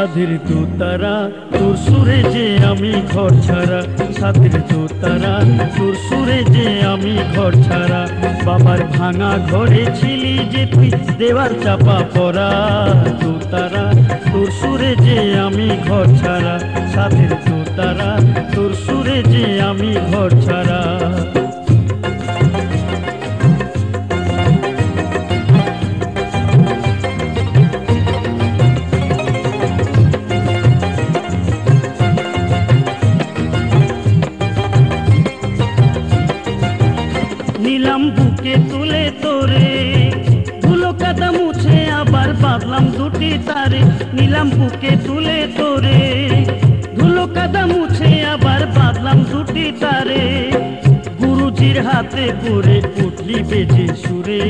সাধের দোতারা তোর সুরে যে আমি ঘর ছাড়া। সাধের দোতারা তোর সুরে যে আমি ঘর ছাড়া। বাবার ভাঙা ঘরে ছিলি যে তুই দেওয়াল চাপা পড়া। দোতারা তোর সুরে যে আমি ঘর ছাড়া। সাধের দোতারা তোর সুরে যে আমি ঘর ছাড়া। বুকে তুলে তোরে ধুলো কাদা মুছে আবার বাঁধলাম দুটি তারে। নিলাম বুকে তুলে তোরে ধুলো কাদা মুছে আবার বাঁধলাম দুটি তারে। গুরুজির হাতে পড়ে উঠলি বেজে সুরে।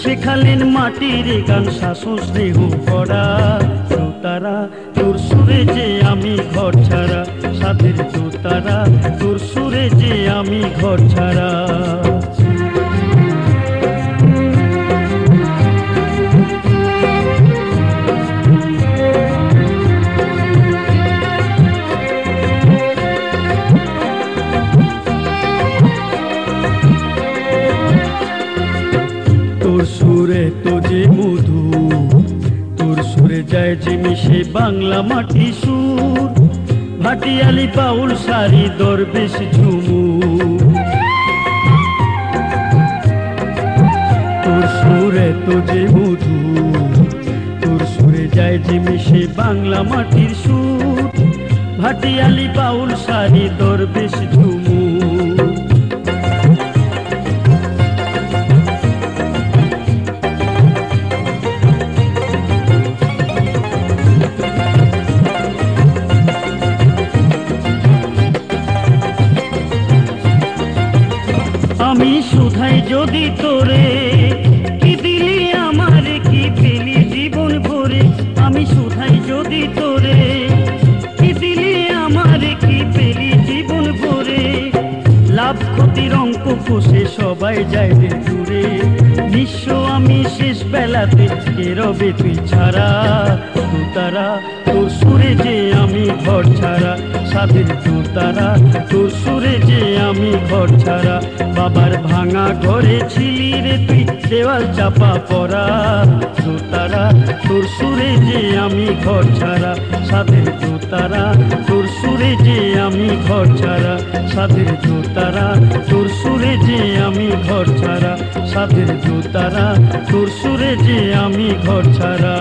শেখালেন মাটির গান, শাসন স্নেহ করা। তারা তোর সুরে যে আমি ঘর ছাড়া। সাধের তারা তোর সুরে যে আমি ঘর ছাড়া। তোর সুরে তো যে মধু, তোর সুরে যায় যে মিশে বাংলা মাটি সুর। ভাটিয়ালি বাউল সারি দরবেশ ঝুমু তোর সুরে তো যে মধু, তোর সুরে যায় যে মিশে বাংলা মাটির সুর। ভাটিয়ালি বাউল সারি দরবেশ ঝুমু আমি শুধাই যদি তোরে, কি দিলি আমারে, কি পেলি জীবন ভরে? আমি শুধাই যদি তোরে, কি দিলি আমারে, কি পেলি জীবন ভরে? লাভ ক্ষতির অঙ্ক কষে সবাই যায় রে দূরে। নিঃস্ব আমি শেষ বেলাতে রবে তুই ছাড়া। তারা তোর সুরে যে আমি ঘর ছাড়া। সাধের তারা তোর সুরে যে আমি ঘর ছাড়া, বাবার ভাঙা ঘরে ছিলি রে তুই, দেওয়াল চাপা পড়া। তারা তোর সুরে যে আমি ঘর ছাড়া, সাধের তারা তোর সুরে যে আমি ঘর ছাড়া, সাধের তারা তোর সুরে যে আমি ঘর ছাড়া, সাধের তারা তোর সুরে যে আমি ঘর ছাড়া।